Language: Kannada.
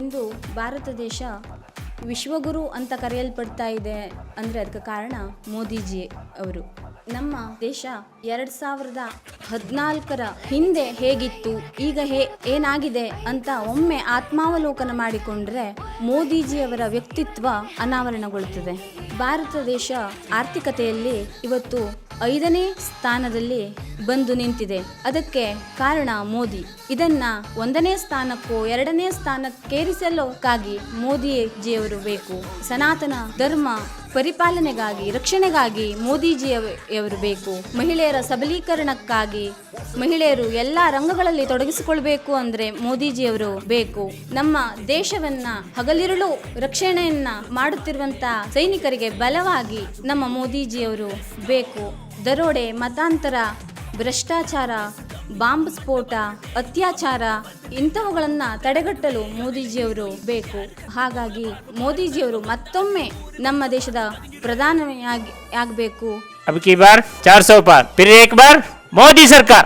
ಇಂದು ಭಾರತ ದೇಶ ವಿಶ್ವಗುರು ಅಂತ ಕರೆಯಲ್ಪಡ್ತಾ ಇದೆ ಅಂದರೆ ಅದಕ್ಕೆ ಕಾರಣ ಮೋದಿಜಿ ಅವರು. ನಮ್ಮ ದೇಶ ಎರಡು ಸಾವಿರದ ಹದಿನಾಲ್ಕರ ಹಿಂದೆ ಹೇಗಿತ್ತು, ಈಗ ಹೇ ಏನಾಗಿದೆ ಅಂತ ಒಮ್ಮೆ ಆತ್ಮಾವಲೋಕನ ಮಾಡಿಕೊಂಡ್ರೆ ಮೋದಿಜಿಯವರ ವ್ಯಕ್ತಿತ್ವ ಅನಾವರಣಗೊಳ್ಳುತ್ತದೆ ಭಾರತ ದೇಶ ಆರ್ಥಿಕತೆಯಲ್ಲಿ ಇವತ್ತು ಐದನೇ ಸ್ಥಾನದಲ್ಲಿ ಬಂದು ನಿಂತಿದೆ. ಅದಕ್ಕೆ ಕಾರಣ ಮೋದಿ. ಇದನ್ನ ಒಂದನೇ ಸ್ಥಾನಕ್ಕೂ ಎರಡನೇ ಸ್ಥಾನಕ್ಕೇರಿಸಲೋಕ್ಕಾಗಿ ಮೋದಿಜಿಯವರು ಬೇಕು. ಸನಾತನ ಧರ್ಮ ಪರಿಪಾಲನೆಗಾಗಿ, ರಕ್ಷಣೆಗಾಗಿ ಮೋದಿಜಿಯವರು ಬೇಕು. ಮಹಿಳೆಯರ ಸಬಲೀಕರಣಕ್ಕಾಗಿ ಮಹಿಳೆಯರು ಎಲ್ಲ ರಂಗಗಳಲ್ಲಿ ತೊಡಗಿಸಿಕೊಳ್ಬೇಕು ಅಂದ್ರೆ ಮೋದಿಜಿಯವರು ಬೇಕು. ನಮ್ಮ ದೇಶವನ್ನ ಹಗಲಿರುಳು ರಕ್ಷಣೆಯನ್ನ ಮಾಡುತ್ತಿರುವಂತ ಸೈನಿಕರಿಗೆ ಬಲವಾಗಿ ನಮ್ಮ ಮೋದಿಜಿಯವರು ಬೇಕು. ದರೋಡೆ, ಮತಾಂತರ, ಭ್ರಷ್ಟಾಚಾರ, ಬಾಂಬ್ ಸ್ಫೋಟ, ಅತ್ಯಾಚಾರ ಇಂಥವುಗಳನ್ನು ತಡೆಗಟ್ಟಲು ಮೋದಿಜಿಯವರು ಬೇಕು. ಹಾಗಾಗಿ ಮೋದಿಜಿಯವರು ಮತ್ತೊಮ್ಮೆ ನಮ್ಮ ದೇಶದ ಪ್ರಧಾನಿಯಾಗಿ ಆಗಬೇಕು. ಅಬ್ಕಿ ಬಾರ್, ಚಾರ್ ಸೌ ಪಾರ್. ಬಾರ್, ಮೋದಿ ಸರ್ಕಾರ.